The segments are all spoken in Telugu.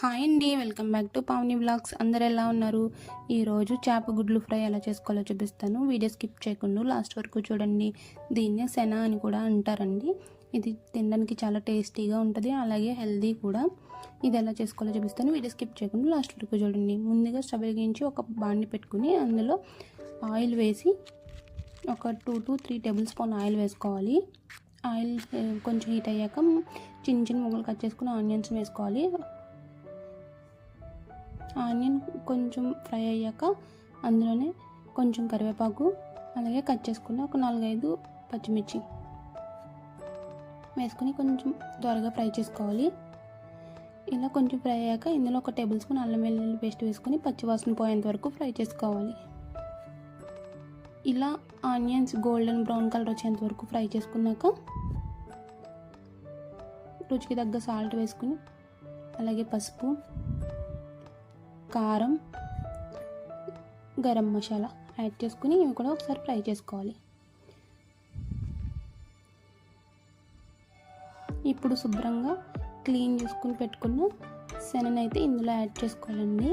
హాయ్ అండి welcome back to Pavani blogs. అందరు ఎలా ఉన్నారు? ఈరోజు చేప గుడ్లు ఫ్రై ఎలా చేసుకోవాలో చూపిస్తాను. వీడియో స్కిప్ చేయకుండా లాస్ట్ వరకు చూడండి. దీన్నే సెనా అని కూడా అంటారండి. ఇది తినడానికి చాలా టేస్టీగా ఉంటుంది అలాగే హెల్దీ కూడా. ఇది ఎలా చేసుకోవాలో చూపిస్తాను. వీడియో స్కిప్ చేయకుండా లాస్ట్ వరకు చూడండి. ముందుగా స్టవ్ వెలిగించి ఒక బాండి పెట్టుకుని అందులో ఆయిల్ వేసి ఒక two to three tablespoon oil వేసుకోవాలి. ఆయిల్ కొంచెం హీట్ అయ్యాక చిన్న చిన్న ముగ్గులు కట్ చేసుకుని ఆనియన్స్ వేసుకోవాలి. ఆనియన్ కొంచెం ఫ్రై అయ్యాక అందులోనే కొంచెం కరివేపాకు అలాగే కట్ చేసుకున్న ఒక నాలుగైదు పచ్చిమిర్చి వేసుకొని కొంచెం త్వరగా ఫ్రై చేసుకోవాలి. ఇలా కొంచెం ఫ్రై అయ్యాక ఇందులో ఒక టేబుల్ స్పూన్ అల్లం వెల్లుల్లి పేస్ట్ వేసుకొని పచ్చివాసన పోయేంత వరకు ఫ్రై చేసుకోవాలి. ఇలా ఆనియన్స్ గోల్డెన్ బ్రౌన్ కలర్ వచ్చేంత వరకు ఫ్రై చేసుకున్నాక రుచికి తగ్గ సాల్ట్ వేసుకుని అలాగే పసుపు కారం గరం మసాలా యాడ్ చేసుకుని ఇవి కూడా ఒకసారి ఫ్రై చేసుకోవాలి. ఇప్పుడు శుభ్రంగా క్లీన్ చేసుకుని పెట్టుకున్న శననైతే ఇందులో యాడ్ చేసుకోవాలండి.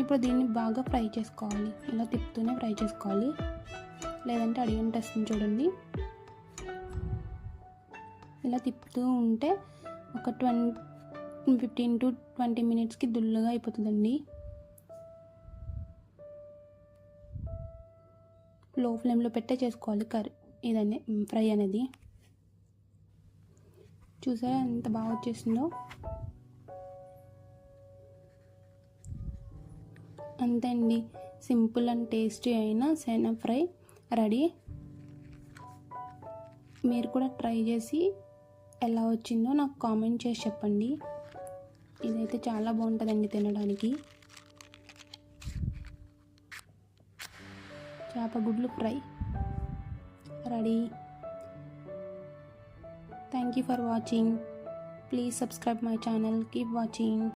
ఇప్పుడు దీన్ని బాగా ఫ్రై చేసుకోవాలి. ఇలా తిప్పుతూనే ఫ్రై చేసుకోవాలి. లేదంటే అడిగంటేస్తుంది చూడండి. ఇలా తిప్పుతూ ఉంటే ఒక ట్వంటీ ఫిఫ్టీన్ టు ట్వంటీ మినిట్స్కి దుల్లుగా అయిపోతుందండి. లో ఫ్లేమ్లో పెట్టే చేసుకోవాలి కర్రీ ఇదనే ఫ్రై అనేది. చూసారా ఎంత బాగా వచ్చేసిందో? అంతే అండి. సింపుల్ అండ్ టేస్టీ అయిన సెనా ఫ్రై. రెడీ? మీరు కూడా ట్రై చేసి ఎలా వచ్చిందో నాకు కామెంట్ చేసి చెప్పండి. ఇదైతే చాలా బాగుంటుందండి తినడానికి. చేప గుడ్లు fry. Ready. Thank you for watching. Please subscribe my channel. Keep watching.